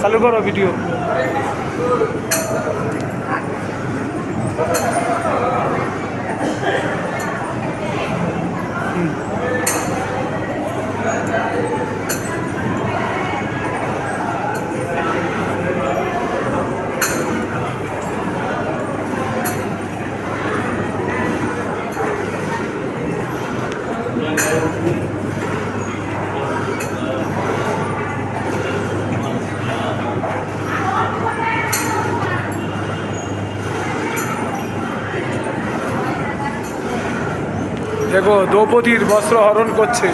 চালু করো ভিডিও দেখো দ্রৌপদীর বস্ত্র হরণ করছে।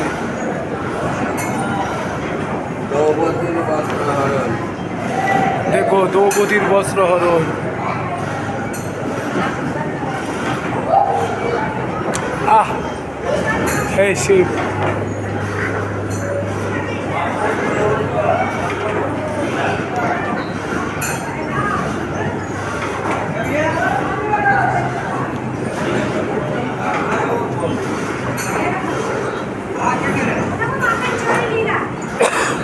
দেখো দ্রৌপদীর বস্ত্র হরণ। আহ হে শিব।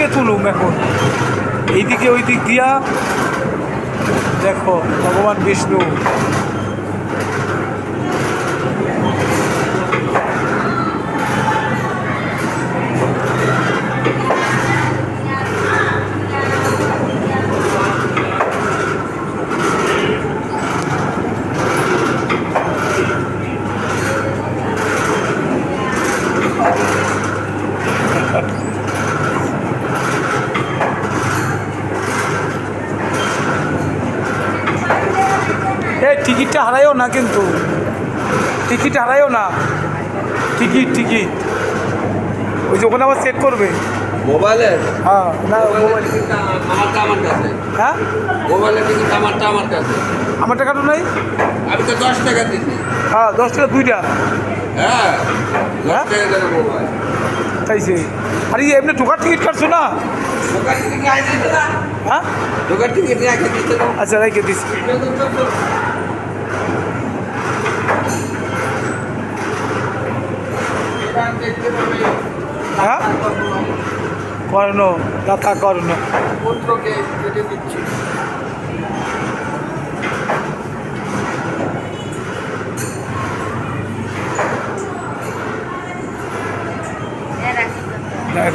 দিকে তুলুম এখন। এইদিকে ওই দিক দিয়া দেখো ভগবান বিষ্ণু এই টিকিটটা হারাইও না কিন্তু। টিকিট হারাইও না। Ticket ticket. ওই যে ওখানে আবার চেক করবে। মোবাইলের হ্যাঁ না মোবাইল আমারটা আমার কাছে। হ্যাঁ? মোবাইলের টিকিট আমারটা আমার কাছে। আমার টাকাটা নাই? আমি তো দশ টাকা হ্যাঁ দশ টাকা দুইটা। হ্যাঁ দশ হ্যাঁ? টাকা দেবে মোবাইল। তাইছে আরে এমনি ঢোকার টিকিট কাটছো না? হ্যাঁ? না আচ্ছা রেখে দিস হ্যাঁ? কর্ণ দাতা কর্ণ। পুত্রকে কেটে দিচ্ছি।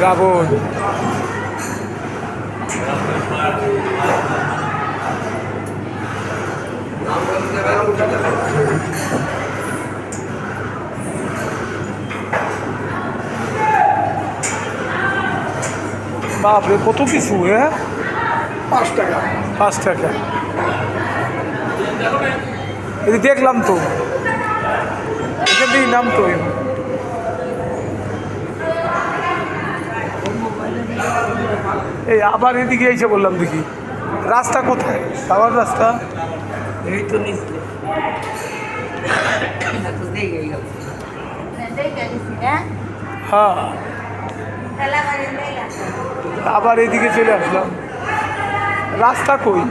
রাবণ। বাপরে কত কিছু হ্যাঁ? পাঁচ টাকা। পাঁচ টাকা। এই দেখলাম তো। এখান থেকেই নাম তো। এই আবার এদিকে এসে বললাম দেখি রাস্তা কোথায়? আবার রাস্তা? এই তো হ্যাঁ। আবার এদিকে চলে আসলাম। রাস্তা কই?